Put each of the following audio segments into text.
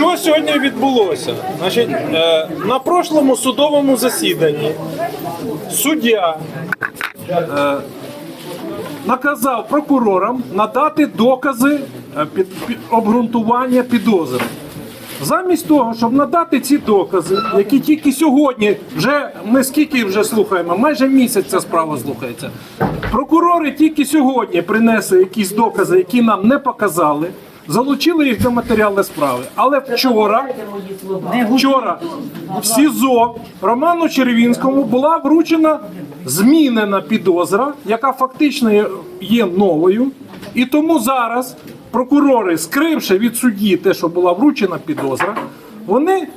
Що сьогодні відбулося? Значить, е, на прошлому судовому засіданні суддя е, наказав прокурорам надати докази е, під, обґрунтування підозри. Замість того, щоб надати ці докази, які тільки сьогодні, вже ми скільки вже слухаємо, майже місяць ця справа слухається. Прокурори тільки сьогодні принесли якісь докази, які нам не показали, залучили їх до матеріалу справи. Але вчора, вчора в СІЗО Роману Червінському була вручена змінена підозра, яка фактично є- новою. І тому зараз прокурори, скривши від судді те, що була вручена підозра, вони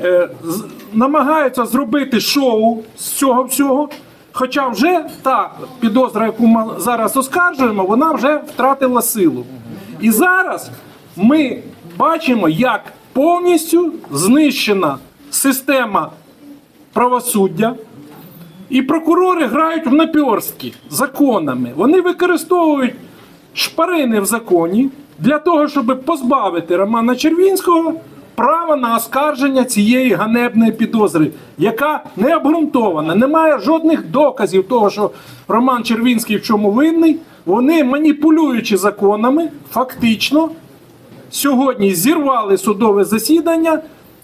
е, з- намагаються зробити шоу з цього всього. Хоча вже та підозра, яку ми зараз оскаржуємо, вона вже втратила силу. І зараз ми бачимо, як повністю знищена система правосуддя. І прокурори грають в наперстки законами. Вони використовують шпарини в законі для того, щоб позбавити Романа Червінського права на оскарження цієї ганебної підозри, яка не обґрунтована, немає жодних доказів того, що Роман Червінський в чому винний. Вони, маніпулюючи законами, фактично сьогодні зірвали судове засідання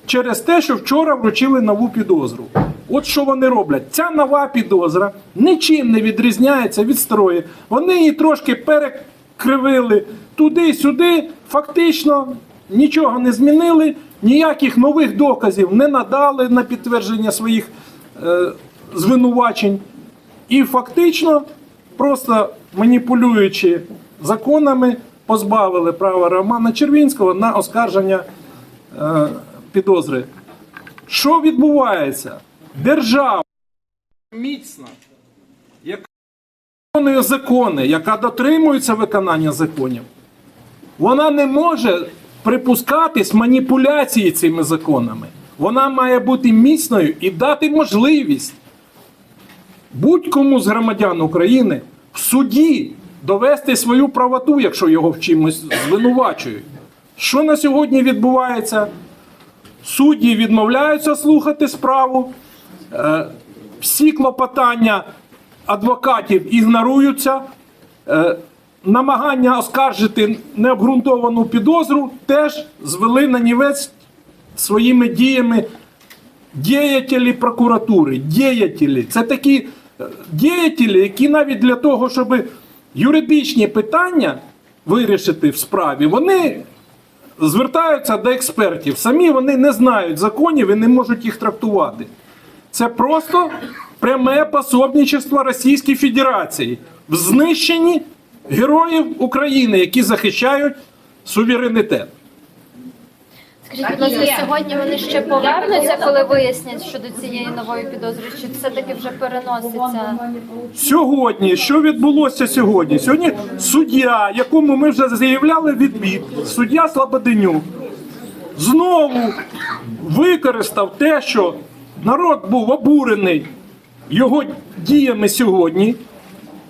через те, що вчора вручили нову підозру. От що вони роблять? Ця нова підозра нічим не відрізняється від строї. Вони її трошки перекривили туди-сюди, фактично нічого не змінили, ніяких нових доказів не надали на підтвердження своїх е, звинувачень. І фактично, просто маніпулюючи законами, позбавили права Романа Червінського на оскарження е, підозри. Що відбувається? Держава міцна, яка виконує закони, яка дотримується виконання законів, вона не може припускатись маніпуляції цими законами. Вона має бути міцною і дати можливість будь-кому з громадян України в суді довести свою правоту, якщо його в чимось звинувачують. Що на сьогодні відбувається? Судді відмовляються слухати справу, е, всі клопотання адвокатів ігноруються. Е, намагання оскаржити необґрунтовану підозру теж звели на нівець своїми діями діятелі прокуратури, діятелі. Це такі діятелі, які навіть для того, щоб юридичні питання вирішити в справі, вони звертаються до експертів. Самі вони не знають законів і не можуть їх трактувати. Це просто пряме пособничество Російській Федерації в знищенні героїв України, які захищають суверенітет. Скажіть, будь ласка, сьогодні вони ще повернуться, коли вияснять щодо цієї нової підозри, чи все-таки вже переноситься? Сьогодні, що відбулося сьогодні? Сьогодні суддя, якому ми вже заявляли відвід, суддя Слободенюк, знову використав те, що народ був обурений його діями сьогодні.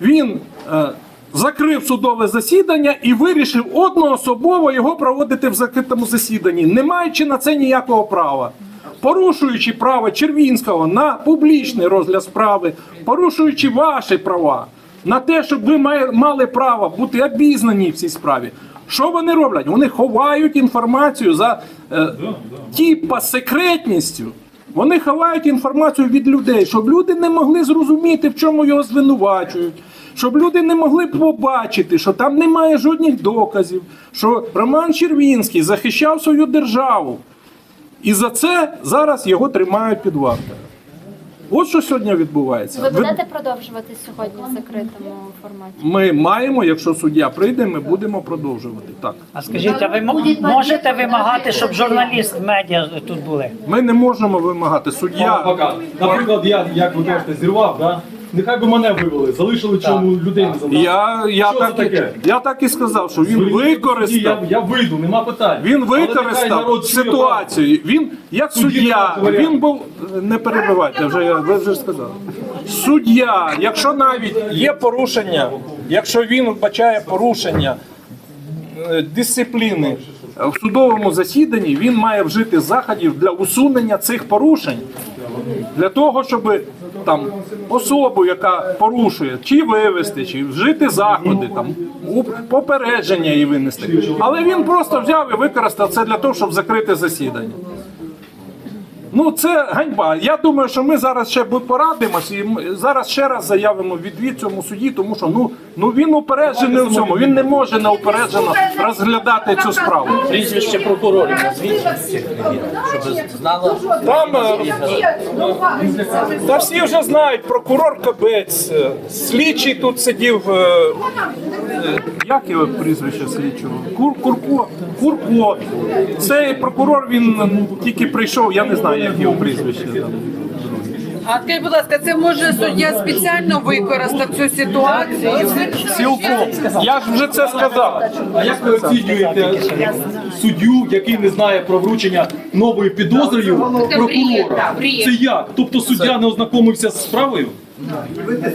Він е, закрив судове засідання і вирішив одноособово його проводити в закритому засіданні, не маючи на це ніякого права. Порушуючи право Червінського на публічний розгляд справи, порушуючи ваші права на те, щоб ви мали право бути обізнані в цій справі. Що вони роблять? Вони ховають інформацію за е, типа секретністю. Вони ховають інформацію від людей, щоб люди не могли зрозуміти, в чому його звинувачують, щоб люди не могли побачити, що там немає жодних доказів, що Роман Червінський захищав свою державу. І за це зараз його тримають під вартою. От що сьогодні відбувається. Ви Ви- будете продовжувати сьогодні в закритому форматі? Ми маємо, якщо суддя прийде, ми будемо продовжувати. Так. А скажіть, а ви м- можете вимагати, щоб журналіст медіа тут були? Ми не можемо вимагати суддя. Наприклад, я, як ви кажете, зірвав, да? Нехай би мене вивели, залишили чому людей не. Я, я, Що це так, і- таке? я так і сказав, що він використав. Я, я вийду, нема питань. Він Але нехай використав народ чує ситуацію. Він як Судді суддя, немає варіантів. він був не перебивайте, вже я ви вже сказав. Суддя, якщо навіть є порушення, якщо він вбачає порушення е, дисципліни в судовому засіданні він має вжити заходів для усунення цих порушень. Для того, щоб там особу, яка порушує, чи вивести, чи вжити заходи, там попередження її винести. Але він просто взяв і використав це для того, щоб закрити засідання. Ну, це ганьба. Я думаю, що ми зараз ще порадимось і ми зараз ще раз заявимо відвід цьому суді, тому що ну, ну він упереджений в цьому. Він не може неупереджено розглядати цю справу. Прізвище прокурорів людей, щоб знала. Там е, та всі вже знають, прокурор Кабець, е, слідчий тут сидів. е, Як його прізвище слідчого? Кур, Курко. Курко. Цей прокурор він тільки прийшов, я не знаю, як його прізвище. там. А скажіть, будь ласка, це може суддя спеціально використав цю ситуацію? Цілком. Я ж вже це сказав. А як ви оцінюєте суддю, який не знає про вручення нової підозрою прокурора? Це як? Тобто суддя не ознакомився з справою?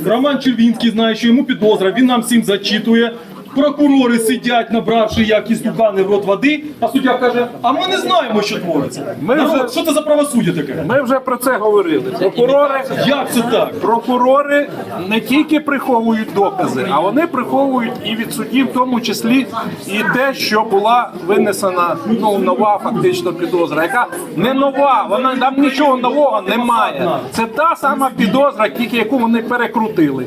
Роман Червінський знає, що йому підозра, він нам всім зачитує. Прокурори сидять, набравши як істукани в рот води, а суддя каже: а ми не знаємо, що твориться. Ми Народ, вже- Що це за правосуддя таке? Ми вже про це говорили. Прокурори. Як це так? Прокурори не тільки приховують докази, а вони приховують і від судів, в тому числі і те, що була винесена ну нова фактично підозра, яка не нова, вона там нічого нового немає. Це та сама підозра, тільки яку вони перекрутили.